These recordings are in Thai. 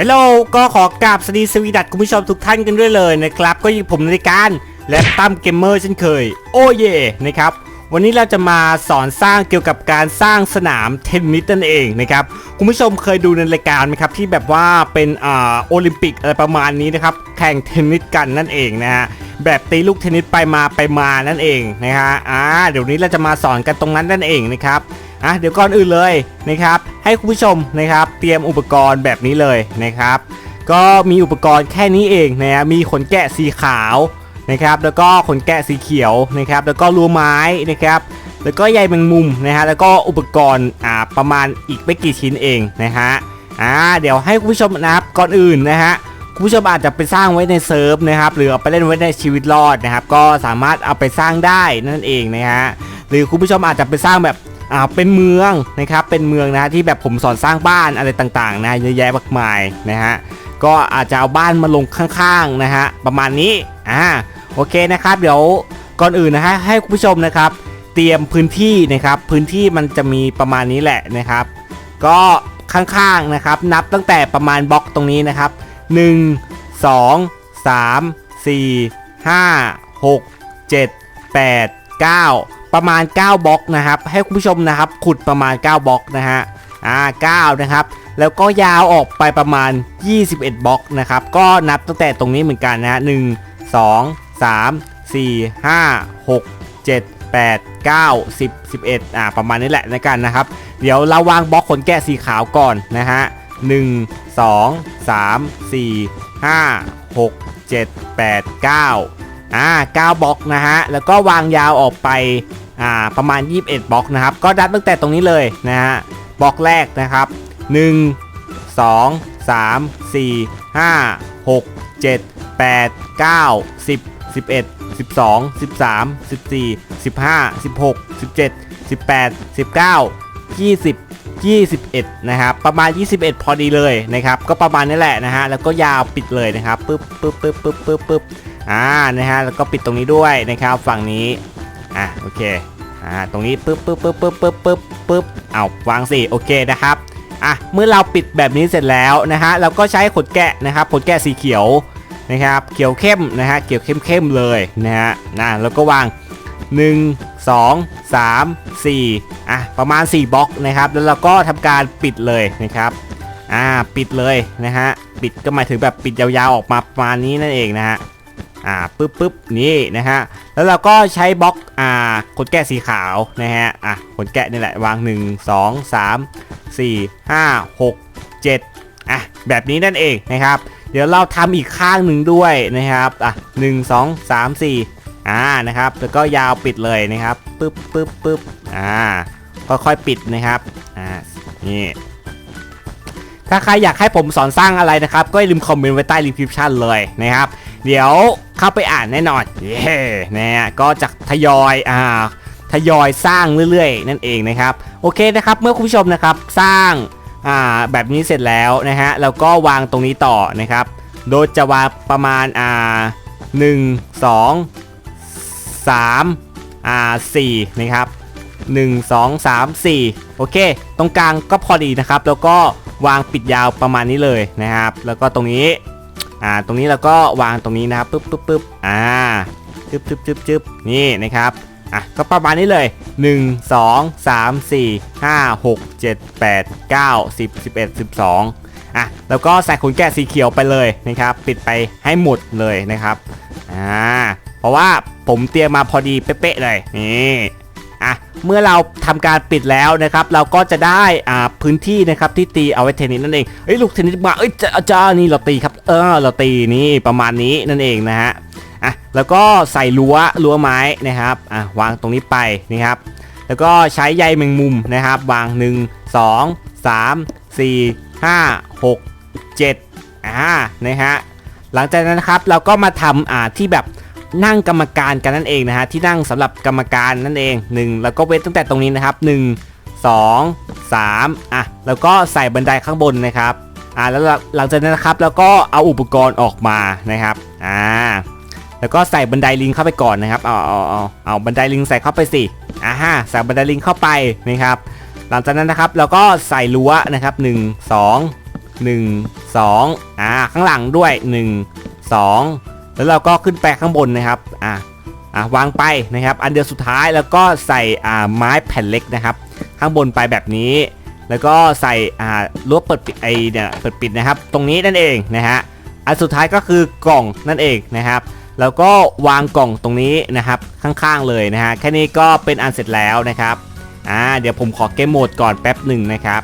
ฮัลโหลก็ขอกราบสวัสดีสวีดัตคุณผู้ชมทุกท่านกันด้วยเลยนะครับ ก็ยู่ผมในรายการและตั้มเกมเมอร์เช่นเคย โอ้เย่นะครับ วันนี้เราจะมาสอนสร้างเกี่ยวกับการสร้างสนามเทนนิสนั่นเองนะครับ คุณผู้ชมเคยดูในรายการไหมครับ ที่แบบว่าเป็นอ่าโอลิมปิกอะไรประมาณนี้นะครับ แข่งเทนนิสกันนั่นเองนะฮะแบบตีลูกเทนนิสไปมาไปมานั่นเองนะฮะอ่าเดี๋ยวนี้เราจะมาสอนกันตรงนั้นนั่นเองนะครับอะเดี๋ยวก่อนอื่นเลยนะครับให้คุณผู้ชมนะครับ เตรียมอุปกรณ์แบบนี้เลยนะครับ ก็มีอุปกรณ์แค่นี้เองนะฮะมีขนแกะสีขาวนะครับ แล้วก็ขนแกะสีเขียวนะครับ แล้วก็รัวไม้นะครับแล้วก็ใยแมงมุมนะฮะแล้วก็อุปกรณ์อ่าประมาณอีกไม่กี่ชิ้นเองนะฮะอ่าเดี๋ยวให้คุณผู้ชมนะครับก่อนอื่นนะฮะคุณผู้ชมอาจจะไปสร้างไว้ในเซิร์ฟนะครับหรือเอาไปเล่นไว้ในชีวิตรอดนะครับ ก็สามารถเอาไปสร้างได้นั่นเองนะฮะหรือคุณผู้ชมอาจจะไปสร้างแบบ อ่าเป็นเมืองนะครับเป็นเมืองนะฮะที่แบบผมสอนสร้างบ้านอะไรต่างๆนะเยอะแยะมากมายนะฮะก็อาจจะเอาบ้านมาลงข้างๆนะฮะประมาณนี้อ่าโอเคนะครับ เดี๋ยวก่อนอื่นนะฮะให้คุณผู้ชมนะครับ เตรียมพื้นที่นะครับพื้นที่มันจะมีประมาณนี้แหละนะครับ ก็ข้างๆนะครับ นับตั้งแต่ประมาณบล็อกตรงนี้นะครับ 1 2 3 4 5 6 7 8 9 ประมาณ 9บล็อกนะครับ ให้คุณผู้ชมนะครับขุดประมาณ 9บล็อกนะฮะอ่า9นะครับแล้วก็ยาวออกไปประมาณ 21บล็อกนะครับก็นับตั้งแต่ตรงนี้เหมือนกันนะฮะ1 2 3 4 5 6 7 8 9 10 11อ่าประมาณนี้แหละในกันนะครับ เดี๋ยวเราวางบล็อกขนแกะสีขาวก่อนนะฮะ1 2 3 4 5 6 7 8 9 อ่า9บล็อกนะฮะแล้วก็วางยาวออกไปอ่าประมาณ 21บล็อกนะครับก็ดับตั้งแต่ตรงนี้เลยนะฮะบล็อกแรกนะครับ 1 2 3 4 5 6 7 8 9 10 11 12 13 14 15 16 17 18 19 20 21 นะครับ ประมาณ 21 พอดีเลยนะครับ ก็ประมาณนี้แหละนะฮะ แล้วก็ยาวปิดเลยนะครับ ปึ๊บปึ๊บปึ๊บปึ๊บปึ๊บปึ๊บ อ่านะฮะแล้วก็ปิดตรงนี้ด้วยนะครับฝั่งนี้อะโอเคอ่าตรงนี้ปึ๊บปึ๊บปึ๊บปึ๊บปึ๊บปึ๊บปึ๊บเอาวางสิโอเคนะครับอะเมื่อเราปิดแบบนี้เสร็จแล้วนะฮะเราก็ใช้ขนแกะนะครับขนแกะสีเขียวนะครับเขียวเข้มนะฮะเขียวเข้มๆเลยนะฮะนะแล้วก็วาง 1 2 3 4อะประมาณ 4บล็อกนะครับแล้วเราก็ทำการปิดเลยนะครับอ่าปิดเลยนะฮะปิดก็หมายถึงแบบปิดยาวๆออกมาประมาณนี้นั่นเองนะฮะ อ่าปึ๊บปึ๊บนี่นะฮะแล้วเราก็ใช้บล็อกอ่าขนแกะสีขาวนะฮะอะขนแกะนี่แหละวาง 1 2 3 4 5 6 7อะแบบนี้นั่นเองนะครับ เดี๋ยวเราทำอีกข้างหนึ่งด้วยนะครับอะหนึ่งสองสามสี่อ่านะครับแล้วก็ยาวปิดเลยนะครับปึ๊บปึ๊บปึ๊บอ่าค่อยๆปิดนะครับอ่านี่ถ้าใครอยากให้ผมสอนสร้างอะไรนะครับ ก็อย่าลืมคอมเมนต์ไว้ใต้รีวิวชั่นเลยนะครับ เดี๋ยว เข้าไปอ่านแน่นอนเย้นะฮะก็จะทยอยอ่าทยอยสร้างเรื่อยๆ นั่นเองนะครับ โอเคนะครับ เมื่อคุณผู้ชมนะครับสร้างอ่าแบบนี้เสร็จแล้วนะฮะแล้วก็วางตรงนี้ต่อนะครับ โดยจะวางประมาณอ่าหนึ่งสองสามอ่าสี่นะครับหนึ่งสองสามสี่โอเค ตรงกลางก็พอดีนะครับ แล้วก็วางปิดยาวประมาณนี้เลยนะครับ แล้วก็ตรงนี้ อ่าตรงนี้เราก็วางตรงนี้นะครับปึ๊บปึ๊บปึ๊บอ่าจึ๊บจึ๊บจึ๊บจึ๊บนี่นะครับอะก็ประมาณนี้เลย 1 2 3 4 5 6 7 8 9 10 11 12อะแล้วก็ใส่ขนแกะสีเขียวไปเลยนะครับ ปิดไปให้หมดเลยนะครับอ่าเพราะว่าผมเตรียมมาพอดีเป๊ะๆเลยนี่ อะเมื่อเราทำการปิดแล้วนะครับ เราก็จะได้อ่าพื้นที่นะครับที่ตีเอาไว้เทนนิสนั่นเองเอ้ยลูกเทนนิสมาเอ้ยจ้าจ้านี่เราตีครับเออเราตีนี่ประมาณนี้นั่นเองนะฮะอะแล้วก็ใส่รั้วรั้วไม้นะครับอะวางตรงนี้ไปนะครับแล้วก็ใช้ใยแมงมุมนะครับ วาง 1 2 3 4 5 6 7อ่านะฮะหลังจากนั้นนะครับเราก็มาทำอ่าที่แบบ นั่งกรรมการกันนั่นเองนะฮะที่นั่งสำหรับกรรมการนั่นเองหนึ่งแล้วก็เว้นตั้งแต่ตรงนี้นะครับ 1 2 3อะแล้วก็ใส่บันไดข้างบนนะครับอ่าแล้วหลังจากนั้นนะครับแล้วก็เอาอุปกรณ์ออกมานะครับอ่าแล้วก็ใส่บันไดลิงเข้าไปก่อนนะครับเอาเอาเอาเอาบันไดลิงใส่เข้าไปสิอ่าฮะใส่บันไดลิงเข้าไปนะครับหลังจากนั้นนะครับเราก็ใส่รั้วนะครับ 1 2 1 2อ่าข้างหลังด้วย 1 2 แล้วเราก็ขึ้นไปข้างบนนะครับอ่าอ่าวางไปนะครับ อันเดียวสุดท้ายแล้วก็ใส่อ่าไม้แผ่นเล็กนะครับ ข้างบนไปแบบนี้ แล้วก็ใส่อ่ารั้วเปิดปิดไอเนี่ยเปิดปิดนะครับ ตรงนี้นั่นเองนะฮะอันสุดท้ายก็คือกล่องนั่นเองนะครับ แล้วก็วางกล่องตรงนี้นะครับข้างๆเลยนะฮะแค่นี้ก็เป็นอันเสร็จแล้วนะครับอ่าเดี๋ยวผมขอเกมโหมดก่อนแป๊บหนึ่งนะครับ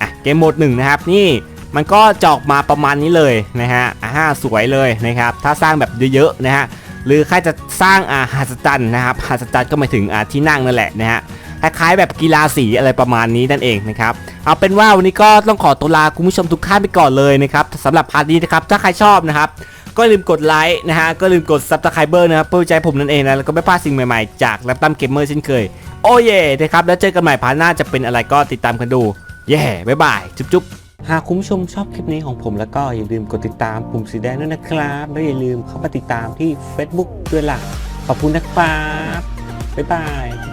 อะเกมโหมดหนึ่งนะครับนี่มันก็จะออกมาประมาณนี้เลยนะฮะ อ่าสวยเลยนะครับ ถ้าสร้างแบบเยอะๆนะฮะ หรือใครจะสร้างอาหาสจันนะครับหาสจันก็หมายถึงอาที่นั่งนั่นแหละนะฮะคล้ายๆแบบกีฬาสีอะไรประมาณนี้นั่นเองนะครับ เอาเป็นว่าวันนี้ก็ต้องขอตัวลาคุณผู้ชมทุกท่านไปก่อนเลยนะครับสำหรับพาร์ทนี้นะครับ ถ้าใครชอบนะครับ ก็ลืมกดไลค์นะฮะ ก็ลืมกดซับสไครเบอร์นะครับเพื่อใจผมนั่นเองนะ แล้วก็ไม่พลาดสิ่งใหม่ๆ จากแรปตัมเกมเมอร์เช่นเคย โอเย่นะครับ แล้วเจอกันใหม่พาร์ทหน้าจะเป็นอะไรก็ติดตามกันดู เย่บ๊ายบาย จุ๊บๆ หากคุณผู้ชมชอบคลิปนี้ของผมแล้วก็อย่าลืมกดติดตามปุ่มสีแดงด้วยนะครับ แล้วอย่าลืมเข้ามาติดตามที่ Facebook ด้วยล่ะ ขอบคุณนะครับ บ๊ายบาย